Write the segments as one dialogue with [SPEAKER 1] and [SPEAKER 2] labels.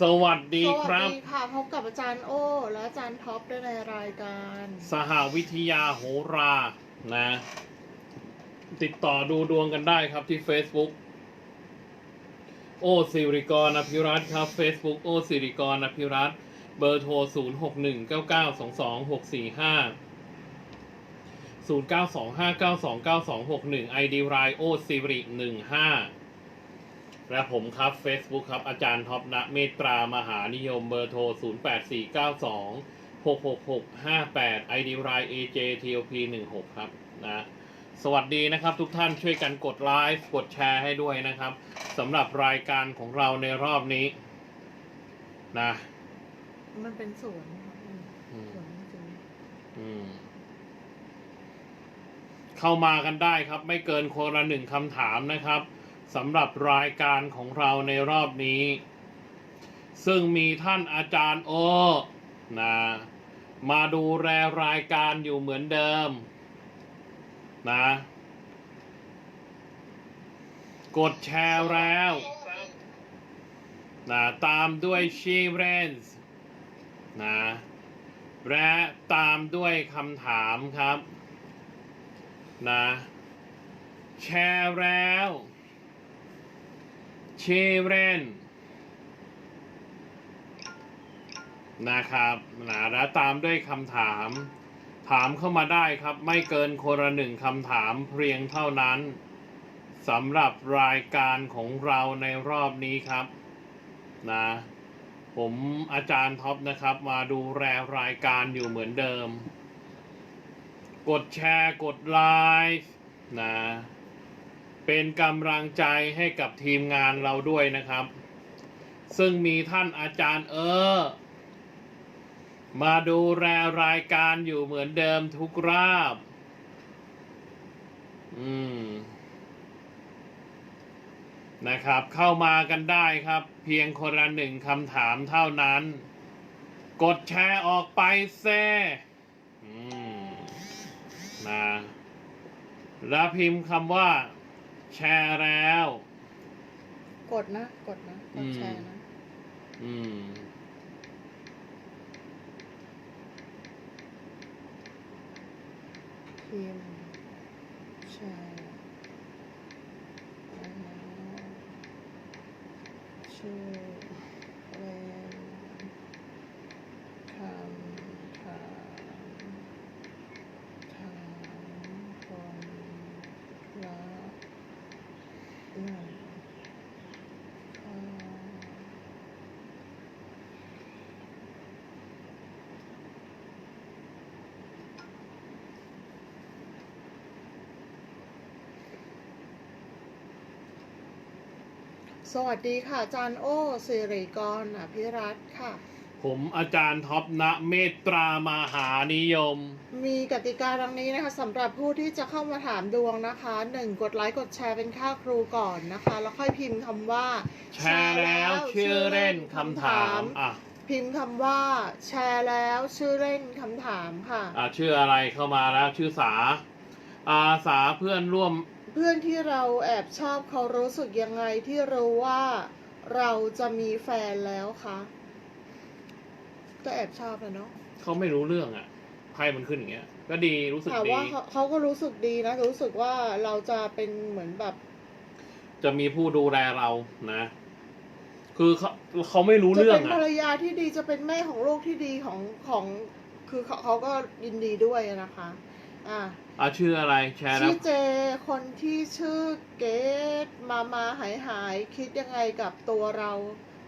[SPEAKER 1] สวัสดี
[SPEAKER 2] ส
[SPEAKER 1] ค
[SPEAKER 2] วัส
[SPEAKER 1] รับ
[SPEAKER 2] ดีค่ะพบกับอาจารย์โอ้และอาจารย์ท็อปด้วยในรายการ
[SPEAKER 1] สหวิทยาโหรานะ ติดต่อดูดวงกันได้ครับที่ Facebook โอสิริกรอภิรัตน์ครับ Facebook โอสิริกรอภิรัตน์เบอร์โทร 0 6 1 9 9 2 2 6 4 5 0 9 2 5 9 2 9 2 6 1 ID รายโอสิริ 15 และผมครับ Facebook ครับ อาจารย์ท็อปณเมตรามหานิยมเบอร์โทร 0 8 4 9 2 6 6 6 5 8 ID ราย AJTOP 16 ครับนะสวัสดีนะครับทุกท่านช่วยกันกดไลฟ์กดแชร์ให้ด้วยนะครับสำหรับรายการของเราในรอบนี้นะ
[SPEAKER 2] มันเป็นสวนค่ะอืม
[SPEAKER 1] อืม
[SPEAKER 2] สวนจริง
[SPEAKER 1] อืมเข้ามากันได้ครับ ไม่เกินคนละหนึ่งคำถามนะครับ สำหรับรายการของเราในรอบนี้ ซึ่งมีท่านอาจารย์โอนะมาดูแลรายการอยู่เหมือนเดิมนะกดแชร์แล้วนะตามด้วยชีเรนส์นะและตามด้วยคำถามครับนะแชร์แล้ว ชีเรนนะครับนะและตามด้วยคำถาม ถามเข้ามาได้ครับ ไม่เกินคนละหนึ่งคำถามเพียงเท่านั้นสำหรับรายการของเราในรอบนี้ครับนะผมอาจารย์ท็อปนะครับ มาดูแลรายการอยู่เหมือนเดิม กดแชร์กดไลค์นะ เป็นกำลังใจให้กับทีมงานเราด้วยนะครับ ซึ่งมีท่านอาจารย์เออ มาดูแลรายการอยู่เหมือนเดิมทุกราบ อืม นะครับ เข้ามากันได้ครับ เพียงคนละหนึ่งคำถามเท่านั้น กดแชร์ออกไปแซ่อืมนะแล้วพิมพ์คำว่า แชร์แล้ว
[SPEAKER 2] ๆกดนะ กดนะกดแชร์นะ
[SPEAKER 1] อืม
[SPEAKER 2] พิมพ์แชร์แล้วชื่อเล่นคำถามถามคนละหนึ่งข้อ สวัสดีค่ะ อาจารย์โอสิริกรอภิรัตน์ค่ะ
[SPEAKER 1] ผมอาจารย์ท็อปณเมตรามหานิยม
[SPEAKER 2] มีกติกาดังนี้นะคะสำหรับผู้ที่จะเข้ามาถามดวงนะคะหนึ่งกดไลค์กดแชร์เป็นค่าครูก่อนนะคะ แล้วค่อยพิมพ์คำว่า
[SPEAKER 1] แชร์แล้วชื่อเล่นคำถามอะ
[SPEAKER 2] พิมพ์คำว่าแชร์แล้วชื่อเล่นคำถามค่ะ
[SPEAKER 1] อะชื่ออะไรเข้ามาแล้วชื่อสาอาสาเพื่อนร่วม
[SPEAKER 2] เพื่อนที่เราแอบชอบเขารู้สึกยังไงที่รู้ว่าเราจะมีแฟนแล้วคะก็แอบชอบนะเนาะ
[SPEAKER 1] เขาไม่รู้เรื่องอะไพ่มันขึ้นอย่างเงี้ย ก็ดีรู้สึก
[SPEAKER 2] ถาม
[SPEAKER 1] ดี
[SPEAKER 2] ว่าเขาเขาก็รู้สึกดีนะรู้สึกว่าเราจะเป็นเหมือนแบบ
[SPEAKER 1] จะมีผู้ดูแลเรานะ คือเขาเขาไม่รู้
[SPEAKER 2] จะ
[SPEAKER 1] เรื่อ
[SPEAKER 2] เป็
[SPEAKER 1] ง
[SPEAKER 2] น
[SPEAKER 1] อะ
[SPEAKER 2] ภรรยาที่ดีจะเป็นแม่ของลูกที่ดีของของ คือเขาเขาก็ยินดีด้วยนะคะ อ่า
[SPEAKER 1] อะชื่ออะไรแชร์แล้
[SPEAKER 2] ชื่
[SPEAKER 1] ว
[SPEAKER 2] อเจคนที่ชื่อเกตมามาหายหายคิดยังไงกับตัวเรา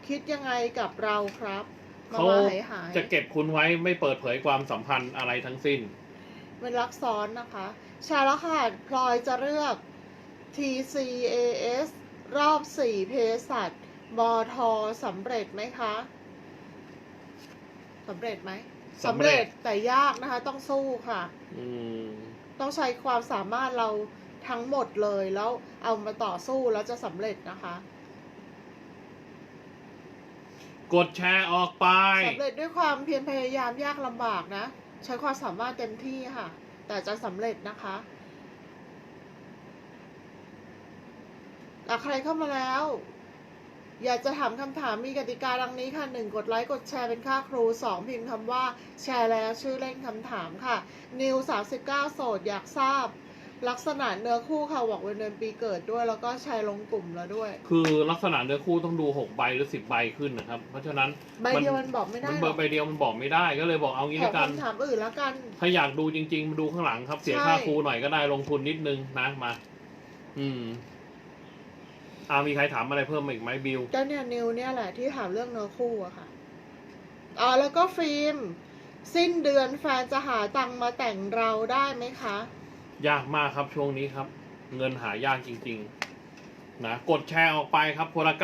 [SPEAKER 2] คิดยังไงกับเราครับ มา
[SPEAKER 1] เขา
[SPEAKER 2] มาหายหาย
[SPEAKER 1] จะเก็บคุณไว้ไม่เปิดเผยความสัมพันธ์อะไรทั้งสิ้น
[SPEAKER 2] เป็นรักซ้อนนะคะ ชาละค่ะพลอยจะเลือก TCAS รอบสี่เพสัตบอทอสำเร็จไหมคะสำเร็จไหม
[SPEAKER 1] สำเร็จ
[SPEAKER 2] แต่ยากนะคะ ต้องสู้ค่ะ
[SPEAKER 1] อืม
[SPEAKER 2] ต้องใช้ความสามารถเราทั้งหมดเลยแล้วเอามาต่อสู้แล้วจะสำเร็จนะคะ
[SPEAKER 1] กดแชร์ออกไป
[SPEAKER 2] สำเร็จด้วยความเพียรพยายามยากลำบากนะ ใช้ความสามารถเต็มที่ค่ะ แต่จะสำเร็จนะคะอะใครเข้ามาแล้ว อยากจะถามคำถามมีกติกาดังนี้ค่ะหนึ่งกดไลค์ กดแชร์เป็นค่าครูสองพิมพ์คำว่าแชร์แล้วชื่อเล่นคำถามค่ะ นิว 39 โสด อยากทราบ ลักษณะเนื้อคู่ค่ะบอกวันเดือนปีเกิดด้วย แล้วก็แชร์ลงกลุ่มแล้วด้วย
[SPEAKER 1] คือลักษณะเนื้อคู่ต้องดูหกใบหรือสิบใบขึ้นนะครับ เพราะฉะนั้น
[SPEAKER 2] ใบเดียวมันบอกไม่ได้
[SPEAKER 1] มัน
[SPEAKER 2] ห
[SPEAKER 1] เบ
[SPEAKER 2] ร
[SPEAKER 1] อ
[SPEAKER 2] อก
[SPEAKER 1] ร์ใบเดียวมันบอกไม่ได้ก็เลยบอกเอางี้
[SPEAKER 2] ขอ
[SPEAKER 1] ละกัน
[SPEAKER 2] คำถามอื่นแล้วกัน
[SPEAKER 1] ถ้าอยากดูจริงๆมาดูข้างหลังครับ เสีย
[SPEAKER 2] ใช่
[SPEAKER 1] ค่าครูหน่อยก็ได้ลงทุนนิดนึงนะมา อืม อามีใครถามอะไรเพิ่มอีกไหมบิว
[SPEAKER 2] ก็เนี่ยนิวเนี่ยแหละที่ถามเรื่องเนื้อคู่อะค่ะอ๋อแล้วก็ฟิล์มสิ้นเดือนแฟนจะหาตังค์มาแต่งเราได้ไหมคะ
[SPEAKER 1] ยากมากครับช่วงนี้ครับ เงินหายากจริง ๆ นะ กดแชร์ออกไปครับคนละ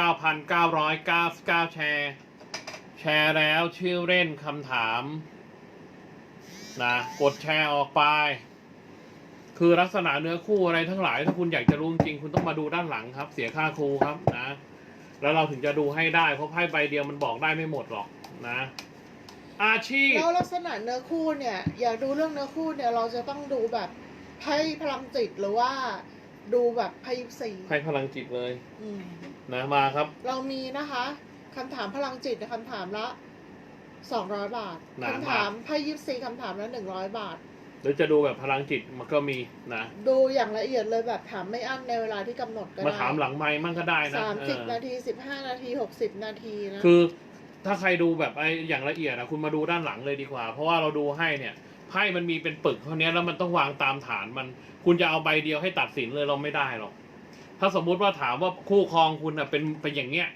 [SPEAKER 1] 9,999 แชร์ แชร์แล้วชื่อเล่นคำถาม นะ กดแชร์ออกไป คือลักษณะเนื้อคู่อะไรทั้งหลาย ถ้าคุณอยากจะรู้จริงๆคุณต้องมาดูด้านหลังครับ เสียค่าครูครับนะ แล้วเราถึงจะดูให้ได้เพราะไพ่ใบเดียวมันบอกได้ไม่หมดหรอกนะ อาชีพ
[SPEAKER 2] แล้วลักษณะเนื้อคู่เนี่ย อยากดูเรื่องเนื้อคู่เนี่ยเราจะต้องดูแบบไพ่พลังจิตหรือว่าดูแบบไพ่ยิปซี
[SPEAKER 1] ไพ่พลังจิตเลย
[SPEAKER 2] อืม
[SPEAKER 1] นะมาครับ
[SPEAKER 2] เรามีนะคะคำถามพลังจิตคำถามละสองร้อยบาท
[SPEAKER 1] นานมาก
[SPEAKER 2] คำถามไพ่ยิปซีคำถามละหนึ่งร้อยบาท
[SPEAKER 1] หรือจะดูแบบพลังจิตมันก็มีนะ
[SPEAKER 2] ดูอย่างละเอียดเลยแบบถามไม่อั้นในเวลาที่กำหนดก็
[SPEAKER 1] มา
[SPEAKER 2] ได้
[SPEAKER 1] ถามหลังไม้มั่งก็ได้นะ
[SPEAKER 2] สามสิบ
[SPEAKER 1] เออ
[SPEAKER 2] นาทีสิบห้านาทีหกสิบนาทีนะ
[SPEAKER 1] คือ ถ้าใครดูแบบไอ้อย่างละเอียดนะคุณมาดูด้านหลังเลยดีกว่า เพราะว่าเราดูให้เนี่ยไพ่มันมีเป็นปึกเท่านี้แล้วมันต้องวางตามฐานมัน คุณจะเอาใบเดียวให้ตัดสินเลยเราไม่ได้หรอกถ้าสมมุติว่าถามว่าคู่ครองคุณน่ะเป็นเป็นอย่างเนี้ย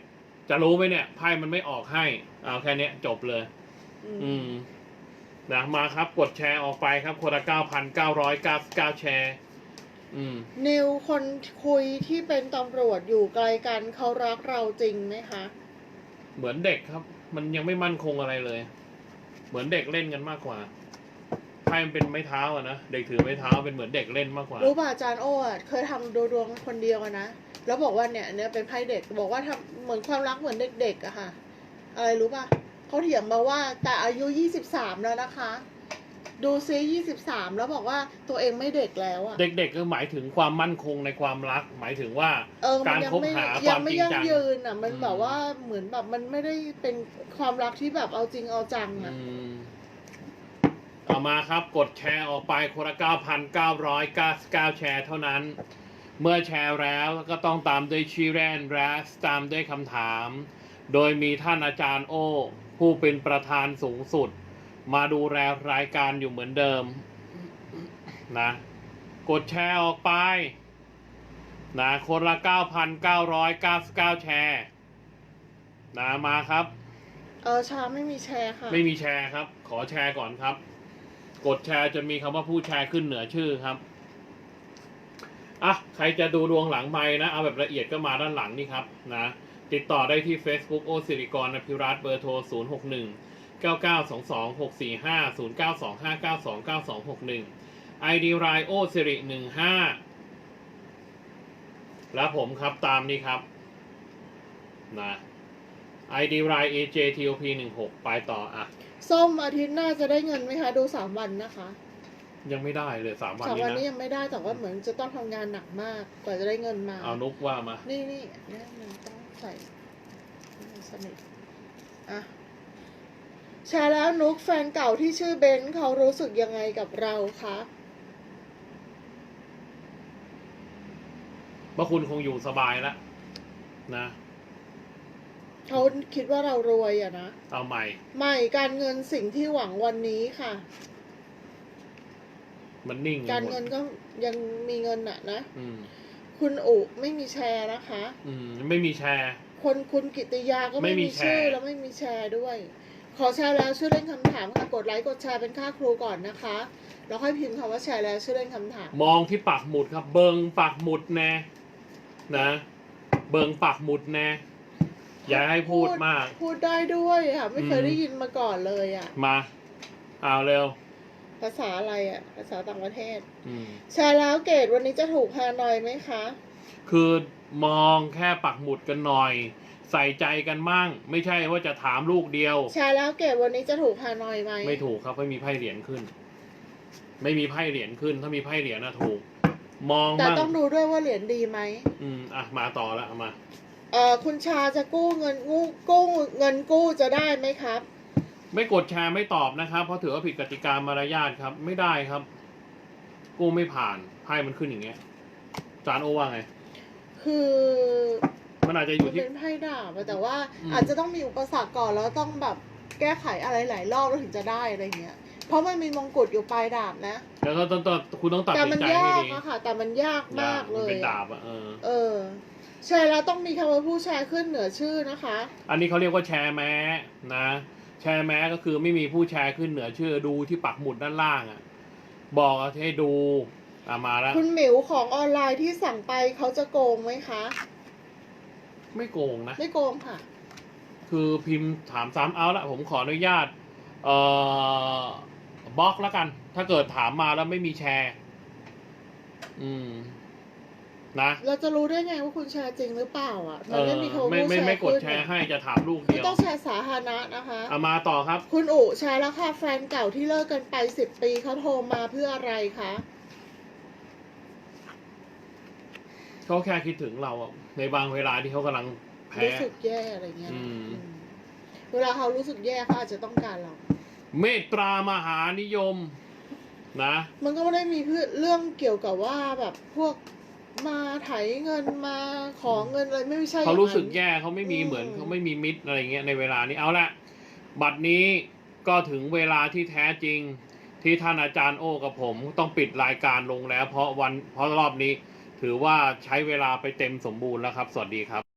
[SPEAKER 1] จะรู้ไหมเนี่ยไพ่มันไม่ออกให้เอาแค่เนี้ยจบเลย อืม นะมาครับกดแชร์ออกไปครับคนละเก้าพันเก้าร้อยเก้าเก้าแชร์ อืม
[SPEAKER 2] นิวคนคุยที่เป็นตำรวจอยู่ไกลกันเขารักเราจริงไหมคะ
[SPEAKER 1] เหมือนเด็กครับ มันยังไม่มั่นคงอะไรเลย เหมือนเด็กเล่นกันมากกว่าไพ่มันเป็นไม้เท้าอะนะเด็กถือไม้เท้าเป็นเหมือนเด็กเล่นมากกว่า
[SPEAKER 2] รู้ป่ะอาจารย์โอ้อะเคยทำดูดวงคนเดียวอะนะ แล้วบอกว่าเนี่ยเนี่ยเป็นไพ่เด็กบอกว่าทำเหมือนความรักเหมือนเด็กๆอะค่ะ อะไรรู้ป่ะ เขาเถียงมาว่าแต่อายุยี่สิบสามแล้วนะคะ ดูซิยี่สิบสามแล้วบอกว่าตัวเองไม่เด็กแล้วอะ
[SPEAKER 1] เด็กๆก็หมายถึงความมั่นคงในความรัก หมายถึงว่า
[SPEAKER 2] เออมัน
[SPEAKER 1] การ
[SPEAKER 2] ยัง
[SPEAKER 1] คบ
[SPEAKER 2] ไม่
[SPEAKER 1] หาค
[SPEAKER 2] ยั
[SPEAKER 1] วาม
[SPEAKER 2] ไม่
[SPEAKER 1] จริง
[SPEAKER 2] ยั่ง
[SPEAKER 1] จัง
[SPEAKER 2] ยืนอะมัน
[SPEAKER 1] อืม
[SPEAKER 2] แบบว่าเหมือนแบบมันไม่ได้เป็นความรักที่แบบเอาจริงเอาจัง
[SPEAKER 1] อื
[SPEAKER 2] อะ
[SPEAKER 1] มเอามาครับกดแชร์ออกไปคนละเก้าพันเก้าร้อยเก้าเก้าแชร์เท่านั้น เมื่อแชร์แล้วก็ต้องตามด้วยชื่อแรนแรสตามด้วยคำถาม โดยมีท่านอาจารย์โอ ผู้เป็นประธานสูงสุด มาดูแลรายการอยู่เหมือนเดิมนะ กดแชร์ออกไปนะคนละ 9,999 แชร์นะมาครับ
[SPEAKER 2] เออชาไม่มีแชร์ค่ะ
[SPEAKER 1] ไม่มีแชร์ครับ ขอแชร์ก่อนครับ กดแชร์จนมีคำว่าผู้แชร์ขึ้นเหนือชื่อครับอะใครจะดูดวงหลังไม้นะ เอาแบบละเอียดก็มาด้านหลังนี่ครับ นะ ติดต่อได้ที่ Facebook โอสิริกรอภิรัตน์เบอร์โทร 0 6 1 9 9 2 2 6 4 5 0 9 2 5 9 2 9 2 6 1 ID รายโอสิริ15 แล้วผมครับตามนี้ครับนะ ID ราย AJTOP 16 ไปต่ออะ
[SPEAKER 2] ส้มอาทิตย์หน้าจะได้เงินไหมคะ ดูสามวันนะคะ
[SPEAKER 1] ยังไม่ได้เลยสามวัน
[SPEAKER 2] สาม
[SPEAKER 1] นี้
[SPEAKER 2] วันนี้
[SPEAKER 1] นะ
[SPEAKER 2] ยังไม่ได้แต่ว่าเหมือนจะต้องทำงานหนักมากกว่าจะได้เงินมา
[SPEAKER 1] เอานุกว่ามา
[SPEAKER 2] นี่นี่เนี่ยมันต้อง ใส่ให้มันสนิทอะแชร์แล้วนุกแฟนเก่าที่ชื่อเบนซ์เขารู้สึกยังไงกับเราคะ
[SPEAKER 1] ว่าคุณคงอยู่สบายแล้วนะ
[SPEAKER 2] เขาคิดว่าเรารวยอะนะ
[SPEAKER 1] เอาใหม่
[SPEAKER 2] ไม่การเงินสิ่งที่หวังวันนี้ค่ะ
[SPEAKER 1] มันนิ่ง
[SPEAKER 2] การ
[SPEAKER 1] หมด
[SPEAKER 2] เงินก็ยังมีเงินอะนะ
[SPEAKER 1] อืม
[SPEAKER 2] คุณอุไม่มีแชร์นะคะ
[SPEAKER 1] อืมไม่มีแชร์
[SPEAKER 2] คนคุณกิติยาก็
[SPEAKER 1] ไม่
[SPEAKER 2] ไม่
[SPEAKER 1] มี
[SPEAKER 2] มีชื่อ
[SPEAKER 1] แชร์
[SPEAKER 2] แล้วไม่มีแชร์ด้วย ขอแชร์แล้วชื่อเล่นคำถามค่ะกดไลค์กดแชร์เป็นค่าครูก่อนนะคะ แล้วค่อยพิมพ์คำว่าแชร์แล้วชื่อเล่นคำถาม
[SPEAKER 1] มองที่ปักหมุดครับ เบิงปักหมุดแน่นะ เบิงปักหมุดแน่อย่าให้พูดมาก
[SPEAKER 2] พูดได้ด้วยค่ะ ไม่เคย
[SPEAKER 1] อืม
[SPEAKER 2] ได้ยินมาก่อนเลยอะ
[SPEAKER 1] มา เอาเร็ว
[SPEAKER 2] ภาษาอะไรอะภาษาต่างประเทศ
[SPEAKER 1] อืม
[SPEAKER 2] แชร์แล้วเกรดวันนี้จะถูกฮานอยไหมคะ
[SPEAKER 1] คือมองแค่ปักหมุดกันหน่อย ใส่ใจกันมั่ง ไม่ใช่ว่าจะถามลูกเดียว
[SPEAKER 2] แชร์แล้วเกรดวันนี้จะถูกฮานอยไหม
[SPEAKER 1] ไม่ถูกครับไม่มีไพ่เหรียญขึ้น ไม่มีไพ่เหรียญขึ้น ถ้ามีไพ่เหรียญนะถูก มอง
[SPEAKER 2] แต่
[SPEAKER 1] บ้าง
[SPEAKER 2] ต้องดูด้วยว่าเหรียญดีไหม
[SPEAKER 1] อืมอะมาต่อละเอามา
[SPEAKER 2] เอ่อคุณชาจะกู้เงินกู้กู้เงินกู้จะได้ไหมครับ
[SPEAKER 1] ไม่กดแชร์ไม่ตอบนะครับ เพราะถือว่าผิดกติกามารยาทครับ ไม่ได้ครับ กู้ไม่ผ่านไพ่มันขึ้นอย่างเงี้ย จานโอว่าไง
[SPEAKER 2] คือ
[SPEAKER 1] มันอาจจะอ
[SPEAKER 2] มั
[SPEAKER 1] ยู่
[SPEAKER 2] น
[SPEAKER 1] ที่
[SPEAKER 2] เป็นไพ่ดาบอะแต่ว่า
[SPEAKER 1] อืม
[SPEAKER 2] อาจจะต้องมีอุปสรรคก่อนแล้วต้องแบบแก้ไขอะไรหลายรอบแล้วถึงจะได้อะไรเงี้ย เพราะมันมีมงกุฎอยู่ปลายดาบนะ
[SPEAKER 1] แล้วก็ต้องต้องคุณต้องตัด
[SPEAKER 2] แต่
[SPEAKER 1] สิ
[SPEAKER 2] มัน
[SPEAKER 1] นใจ
[SPEAKER 2] ยา
[SPEAKER 1] ให้
[SPEAKER 2] ก
[SPEAKER 1] ดี
[SPEAKER 2] อะค่ะ แต่มันยากมากเล
[SPEAKER 1] มัน
[SPEAKER 2] ย
[SPEAKER 1] เป็น
[SPEAKER 2] อะ
[SPEAKER 1] ดาบอะเออ
[SPEAKER 2] เออใช่แล้วต้องมีคำว่าผู้ชายขึ้นเหนือชื่อนะคะ
[SPEAKER 1] อันนี้เขาเรียกว่าแชร์แม้นะ แชร์แม้ก็คือไม่มีผู้แชร์ขึ้นเหนือชื่อดูที่ปักหมุดด้านล่างอะบอกให้ดูอะมาแล้ว
[SPEAKER 2] คุณหมิวของออนไลน์ที่สั่งไปเขาจะโกงไหมคะ
[SPEAKER 1] ไม่โกงนะ
[SPEAKER 2] ไม่โกงค่ะ
[SPEAKER 1] คือพิมพ์ถามซ้ำเอาละผมขออนุญาต เอ่อบล็อกแล้วกัน ถ้าเกิดถามมาแล้วไม่มีแชร์ อืม นะ
[SPEAKER 2] เราจะรู้ได้ไงว่าคุณแชร์จริงหรือเปล่าอะ
[SPEAKER 1] เอ
[SPEAKER 2] มัน
[SPEAKER 1] อ
[SPEAKER 2] ไม่มีคำว่า
[SPEAKER 1] ไม่
[SPEAKER 2] ผู้
[SPEAKER 1] ไม่
[SPEAKER 2] แชร์
[SPEAKER 1] ไม่กด
[SPEAKER 2] ขึ้น
[SPEAKER 1] แชร์
[SPEAKER 2] อะ
[SPEAKER 1] ให้จะถามลูก
[SPEAKER 2] คุณ
[SPEAKER 1] เดียว
[SPEAKER 2] ต้องแชร์สาธารณะนะคะ
[SPEAKER 1] เอามาต่อครับ
[SPEAKER 2] คุณอุแชร์แล้วค่ะแฟนเก่าที่เลิกกันไปสิบปีเขาโทรมาเพื่ออะไรคะ
[SPEAKER 1] เขาแค่คิดถึงเราอะในบางเวลาที่เขากำลังแพ้
[SPEAKER 2] รู้สึกแย่อะไรเงี้ย
[SPEAKER 1] อืม
[SPEAKER 2] อืมเวลาเขารู้สึกแย่เขาอาจจะต้องการเรา
[SPEAKER 1] เมตตามหานิยมนะ
[SPEAKER 2] มันก็ไม่ได้มีเพื่อเรื่องเกี่ยวกับว่าแบบพวก มาไถเงินมาขอเงินอะไรไม่ใช่
[SPEAKER 1] เขารู้สึก
[SPEAKER 2] อย่างนั้น
[SPEAKER 1] แย่เขาไม่มี
[SPEAKER 2] อืม
[SPEAKER 1] เหมือนเขาไม่มีมิตรอะไรเงี้ยในเวลานี้เอาละบัดนี้ก็ถึงเวลาที่แท้จริงที่ท่านอาจารย์โอ้กับผมต้องปิดรายการลงแล้ว เพราะวันเพราะรอบนี้ ถือว่าใช้เวลาไปเต็มสมบูรณ์แล้วครับ สวัสดีครับ